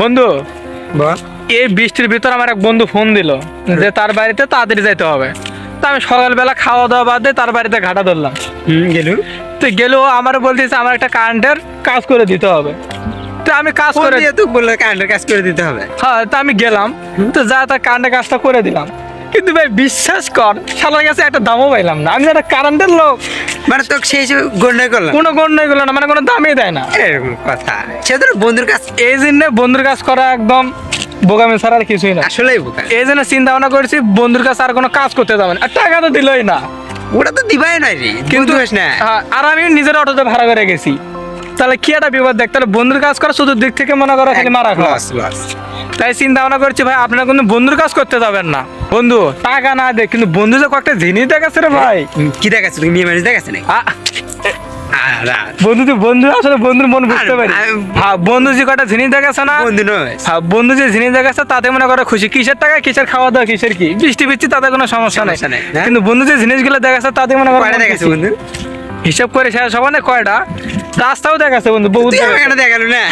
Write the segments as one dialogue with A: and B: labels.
A: বন্ধু
B: বল।
A: এই বৃষ্টির ভিতর আমার এক বন্ধু ফোন দিল যে তার বাড়িতে তাড়াতাড়ি যাইতে হবে। তা আমি সকালবেলা খাওয়া দাওয়া বাদ দিয়ে তার বাড়িতে ঘাটা ধরলাম।
B: হুম গেলু?
A: তো গেলেও আমার বলতেছে আমার একটা কারেন্টের কাজ করে দিতে হবে। তো আমি কাজ করে
B: বলল কারেন্টের কাজ করে দিতে হবে।
A: হ্যাঁ তো আমি গেলাম। তো যা তার কারেন্টের কাজটা করে দিলাম। কিন্তু ভাই বিশ্বাস কর শালার কাছে একটা দামও পাইলাম না। আমি একটা কারেন্টের লোক
B: মানে তোকে সেই হিসেবে গণ্য করলাম।
A: কোনো গণ্যগুলো না মানে কোনো দামই দেয় না।
B: এরকম কথা। সে তোর বন্ধুর কাছে
A: এই জন্য বন্ধুর কাজ করা একদম বোগামি ছাড়া আর কিছুই না।
B: আসলেই বোকা
A: এই জন্য চিন্তা ভাবনা করেছি বন্ধুর কাছে আর কোনো কাজ করতে যাবে না। আর টাকা তো দিলই না।
B: ওটা তো দিবাই নাই রে কিন্তু না।
A: আর আমি নিজের অটোতে ভাড়া করে গেছি। তাহলে কি একটা বিপদ দেখ তাহলে বন্ধুর কাজ করা শুধু দিক থেকে মনে করো খালি মারা খাওয়া। তাই চিন্তা ভাবনা করছি ভাই আপনারা কিন্তু বন্ধুর কাজ করতে যাবেন না। বন্ধু টাকা না দেখ কিন্তু বন্ধু যে কয়েকটা জিনিস দেখাচ্ছে রে ভাই।
B: কি দেখাচ্ছে? তুমি মেয়ে মানুষ দেখাচ্ছে নাকি?
A: বন্ধু বন্ধু আসলে বন্ধুর মন বুঝতে পারি। হ্যাঁ বন্ধু যে কটা জিনিস দেখাচ্ছে না?
B: বন্ধু নয়।
A: হ্যাঁ বন্ধু যে জিনিস দেখাচ্ছে তাতে মনে করো খুশি। কিসের টাকা কিসের খাওয়া দাওয়া কিসের কি? বৃষ্টি বৃষ্টি তাতে কোনো সমস্যা নেই।
B: হ্যাঁ?
A: কিন্তু বন্ধু যে জিনিসগুলো দেখাচ্ছে তাতে মনে করো হিসাব করে শেষ হবে না কয়টা? রাস্তাও দেখাচ্ছে বন্ধু বহুত
B: দেখাল না?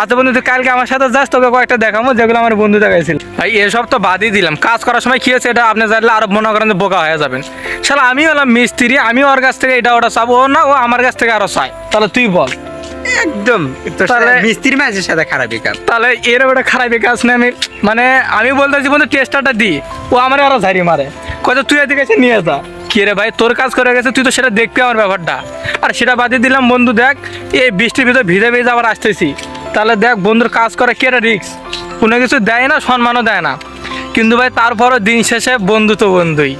A: আচ্ছা বন্ধু তুই কালকে আমার সাথে যাস তোকে কয়েকটা দেখাবো যেগুলো আমার বন্ধু দেখাইছিল। ভাই এসব তো বাদই দিলাম। কাজ করার সময় কি হয়েছে এটা আপনি জানলে আরও মনে করেন বোকা হয়ে যাবেন। শালা আমি হলাম মিস্ত্রি আমি ওর কাছ থেকে এটা ওটা চাবো ও না ও আমার কাছ থেকে আরও চাই তাহলে তুই বল।
B: একদম।
A: তাহলে-
B: মিস্ত্রি মানুষের সাথে খারাপই কাজ।
A: তাহলে এর একটা খারাপ কাজ নেই আমি মানে আমি বলতেছি বন্ধু টেস্টারটা দি। ও আমার আরও ঝাড়ি মারে। কত তুই এদিকে নিয়ে যা। কি রে ভাই, তোর কাজ করে গেছে, তুই তো সেটা দেখবি আমার ব্যাপারটা। আর সেটা বাদে দিলাম, বন্ধু, দেখ, এই বৃষ্টির ভিতরে ভিজে ভিজে আবার আসতেছি। তাহলে দেখ, বন্ধুর কাজ করে কে রিক্স কোনো কিছু দেয় না, সম্মানও দেয় না। কিন্তু ভাই, তারপরও দিন শেষে বন্ধু তো বন্ধুই।